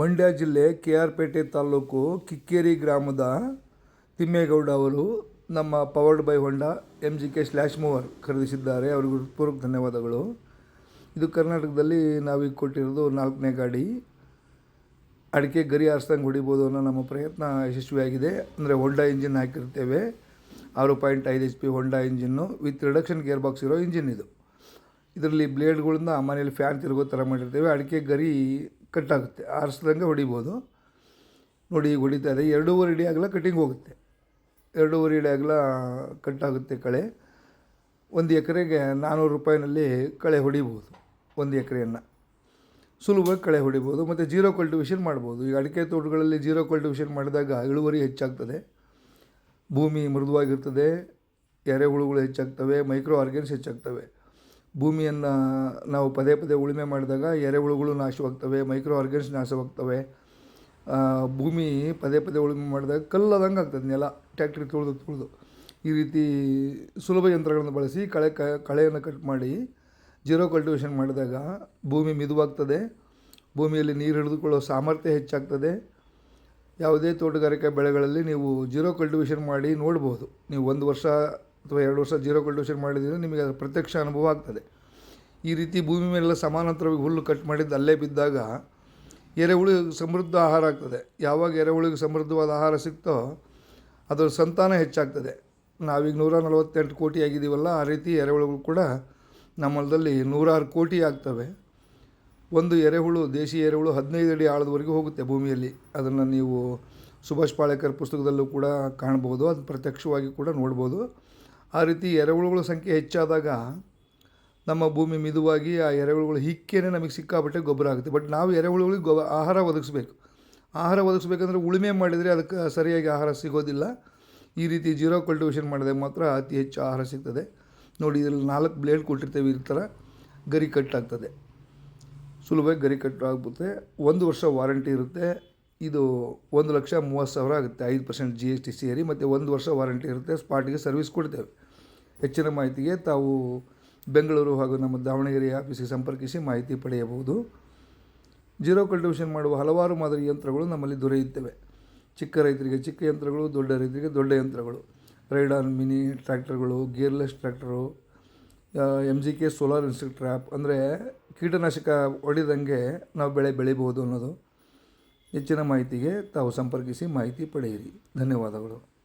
ಮಂಡ್ಯ ಜಿಲ್ಲೆ K R Pete taluk Kikkeri ಗ್ರಾಮದ ತಿಮ್ಮೇಗೌಡ ಅವರು ನಮ್ಮ powered by Honda M G K slash mower ಖರೀದಿಸಿದ್ದಾರೆ. ಅವರಿಗೂ ಪೂರ್ವಕ ಧನ್ಯವಾದಗಳು. ಇದು ಕರ್ನಾಟಕದಲ್ಲಿ ನಾವೀಗ ಕೊಟ್ಟಿರೋದು ನಾಲ್ಕನೇ ಗಾಡಿ. ಅಡಿಕೆ ಗರಿ ಆರಿಸ್ದಂಗೆ ಹೊಡಿಬೋದು ಅನ್ನೋ ನಮ್ಮ ಪ್ರಯತ್ನ ಯಶಸ್ವಿಯಾಗಿದೆ. ಅಂದರೆ ಹೊಂಡಾ ಇಂಜಿನ್ ಹಾಕಿರ್ತೇವೆ. ಆರು ಪಾಯಿಂಟ್ ಐದು H P Honda engine with reduction gear box ಇರೋ ಇಂಜಿನ್ ಇದು. ಇದರಲ್ಲಿ ಬ್ಲೇಡ್ಗಳಿಂದ ಮನೇಲಿ ಫ್ಯಾನ್ ತಿರುಗೋ ಥರ ಮಾಡಿರ್ತೇವೆ. ಅಡಿಕೆ ಗರಿ ಕಟ್ಟಾಗುತ್ತೆ. ಆರಿಸ್ದಂಗೆ ಹೊಡಿಬೋದು. ನೋಡಿ ಈಗ ಹೊಡಿತಾ ಇದೆ. ಎರಡೂವರೆ ಇಡಿ ಆಗಲ ಕಟಿಂಗ್ ಹೋಗುತ್ತೆ. ಎರಡೂವರೆ ಇಡಿ ಆಗಲ ಕಟ್ಟಾಗುತ್ತೆ ಕಳೆ. ಒಂದು ಎಕರೆಗೆ ನಾನ್ನೂರು ರೂಪಾಯಿನಲ್ಲಿ ಕಳೆ ಹೊಡಿಬೋದು. ಒಂದು ಎಕರೆಯನ್ನು. ಸುಲಭವಾಗಿ ಕಳೆ ಹೊಡಿಬೋದು. ಮತ್ತು ಜೀರೋ ಕಲ್ಟಿವೇಷನ್ ಮಾಡ್ಬೋದು. ಈಗ ಅಡಿಕೆ ತೋಟಗಳಲ್ಲಿ ಜೀರೋ ಕಲ್ಟಿವೇಷನ್ ಮಾಡಿದಾಗ ಇಳುವರಿ ಹೆಚ್ಚಾಗ್ತದೆ. ಭೂಮಿ ಮೃದುವಾಗಿರ್ತದೆ. ಎರೆಹುಳುಗಳು ಹೆಚ್ಚಾಗ್ತವೆ. Micro organza ಹೆಚ್ಚಾಗ್ತವೆ. ಭೂಮಿಯನ್ನು ನಾವು ಪದೇ ಪದೇ ಉಳುಮೆ ಮಾಡಿದಾಗ ಎರೆಹುಳುಗಳು ನಾಶವಾಗ್ತವೆ ಮೈಕ್ರೋ ಆರ್ಗನ್ಸ್ ನಾಶವಾಗ್ತವೆ ಭೂಮಿ ಪದೇ ಪದೇ ಉಳುಮೆ ಮಾಡಿದಾಗ ಕಲ್ಲದಂಗೆ ಆಗ್ತದೆ, ನೆಲ ಟ್ಯಾಕ್ಟ್ರಿ ತುಳಿದು ತುಳಿದು. ಈ ರೀತಿ ಸುಲಭ ಯಂತ್ರಗಳನ್ನು ಬಳಸಿ ಕಳೆ, ಕ, ಕಳೆಯನ್ನು ಕಟ್ ಮಾಡಿ ಜೀರೋ ಕಲ್ಟಿವೇಷನ್ ಮಾಡಿದಾಗ ಭೂಮಿ ಮಿದುವಾಗ್ತದೆ. ಭೂಮಿಯಲ್ಲಿ ನೀರು ಹಿಡಿದುಕೊಳ್ಳೋ ಸಾಮರ್ಥ್ಯ ಹೆಚ್ಚಾಗ್ತದೆ. ಯಾವುದೇ ತೋಟಗಾರಿಕೆ ಬೆಳೆಗಳಲ್ಲಿ ನೀವು ಜೀರೋ ಕಲ್ಟಿವೇಷನ್ ಮಾಡಿ ನೋಡ್ಬೋದು. ನೀವು ಒಂದು ವರ್ಷ ಅಥವಾ ಎರಡು ವರ್ಷ ಜೀರೋ ಕಲ್ಟಿವೇಷನ್ ಮಾಡಿದರೆ ನಿಮಗೆ ಅದರ ಪ್ರತ್ಯಕ್ಷ ಅನುಭವ ಆಗ್ತದೆ. ಈ ರೀತಿ ಭೂಮಿ ಮೇಲೆಲ್ಲ ಸಮಾನಾಂತರವಾಗಿ ಹುಲ್ಲು ಕಟ್ ಮಾಡಿದ್ದು ಅಲ್ಲೇ ಬಿದ್ದಾಗ ಎರೆಹುಳು ಸಮೃದ್ಧ ಆಹಾರ ಆಗ್ತದೆ. ಯಾವಾಗ ಎರೆಹುಳಿಗೆ ಸಮೃದ್ಧವಾದ ಆಹಾರ ಸಿಕ್ತೋ ಅದರ ಸಂತಾನ ಹೆಚ್ಚಾಗ್ತದೆ. ನಾವೀಗ ನೂರ ನಲವತ್ತೆಂಟು ಕೋಟಿ ಆಗಿದ್ದೀವಲ್ಲ, ಆ ರೀತಿ ಎರೆಹುಳುಗಳು ಕೂಡ ನಮ್ಮ ಹೊಲದಲ್ಲಿ ನೂರಾರು ಕೋಟಿ ಆಗ್ತವೆ. ಒಂದು ಎರೆಹುಳು, ದೇಶಿ ಎರೆಹುಳು ಹದಿನೈದು ಅಡಿ ಆಳದವರೆಗೆ ಹೋಗುತ್ತೆ ಭೂಮಿಯಲ್ಲಿ. ಅದನ್ನು ನೀವು ಸುಭಾಷ್ ಪಾಳೇಕರ್ ಪುಸ್ತಕದಲ್ಲೂ ಕೂಡ ಕಾಣ್ಬೋದು ಅದು ಪ್ರತ್ಯಕ್ಷವಾಗಿ ಕೂಡ ನೋಡ್ಬೋದು. ಆ ರೀತಿ ಎರೆಹುಳುಗಳ ಸಂಖ್ಯೆ ಹೆಚ್ಚಾದಾಗ ನಮ್ಮ ಭೂಮಿ ಮಿದುವಾಗಿ ಆ ಎರೆಹುಳುಗಳು ಹಿಕ್ಕೇನೆ ನಮಗೆ ಸಿಕ್ಕಾಪಟ್ಟೆ ಗೊಬ್ಬರ ಆಗುತ್ತೆ. ಬಟ್ ನಾವು ಎರೆಹುಳುಗಳಿಗೆ ಗೊ, ಆಹಾರ ಒದಗಿಸ್ಬೇಕು. ಆಹಾರ ಒದಗಿಸ್ಬೇಕಂದ್ರೆ ಉಳುಮೆ ಮಾಡಿದರೆ ಅದಕ್ಕೆ ಸರಿಯಾಗಿ ಆಹಾರ ಸಿಗೋದಿಲ್ಲ. ಈ ರೀತಿ ಜೀರೋ ಕಲ್ಟಿವೇಷನ್ ಮಾಡಿದಾಗ ಮಾತ್ರ ಅತಿ ಹೆಚ್ಚು ಆಹಾರ ಸಿಗ್ತದೆ. ನೋಡಿ, ಇದರಲ್ಲಿ ನಾಲ್ಕು ಬ್ಲೇಡ್ ಕೊಟ್ಟಿರ್ತೇವೆ ಈ ಥರ ಗರಿ ಕಟ್ಟಾಗ್ತದೆ. ಸುಲಭವಾಗಿ ಗರಿ ಕಟ್ಟು ಆಗುತ್ತೆ ಒಂದು ವರ್ಷ ವಾರಂಟಿ ಇರುತ್ತೆ. ಇದು ಒಂದು ಲಕ್ಷ ಮೂವತ್ತು ಸಾವಿರ ಆಗುತ್ತೆ. ಐದು ಪರ್ಸೆಂಟ್ ಜಿ ಎಸ್ ಟಿ ಸೇರಿ ಮತ್ತು ಒಂದು ವರ್ಷ ವಾರಂಟಿ ಇರುತ್ತೆ. ಸ್ಪಾಟಿಗೆ ಸರ್ವಿಸ್ ಕೊಡ್ತೇವೆ. ಹೆಚ್ಚಿನ ಮಾಹಿತಿಗೆ ತಾವು ಬೆಂಗಳೂರು ಹಾಗೂ ನಮ್ಮ ದಾವಣಗೆರೆ ಆಫೀಸಿಗೆ ಸಂಪರ್ಕಿಸಿ ಮಾಹಿತಿ ಪಡೆಯಬಹುದು. ಜೀರೋ ಕಲ್ಟಿವೇಷನ್ ಮಾಡುವ ಹಲವಾರು ಮಾದರಿ ಯಂತ್ರಗಳು ನಮ್ಮಲ್ಲಿ ದೊರೆಯುತ್ತವೆ. ಚಿಕ್ಕ ರೈತರಿಗೆ ಚಿಕ್ಕ ಯಂತ್ರಗಳು, ದೊಡ್ಡ ರೈತರಿಗೆ ದೊಡ್ಡ ಯಂತ್ರಗಳು. ರೈಡಾನ್ mini ಟ್ರ್ಯಾಕ್ಟರ್ಗಳು, gearless tractor M G K solar insect trap ಅಂದರೆ ಕೀಟನಾಶಕ ಹೊಡೆದಂಗೆ ನಾವು ಬೆಳೆ ಬೆಳಿಬೋದು ಅನ್ನೋದು. ಹೆಚ್ಚಿನ ಮಾಹಿತಿಗೆ ತಾವು ಸಂಪರ್ಕಿಸಿ ಮಾಹಿತಿ ಪಡೆಯಿರಿ. ಧನ್ಯವಾದಗಳು.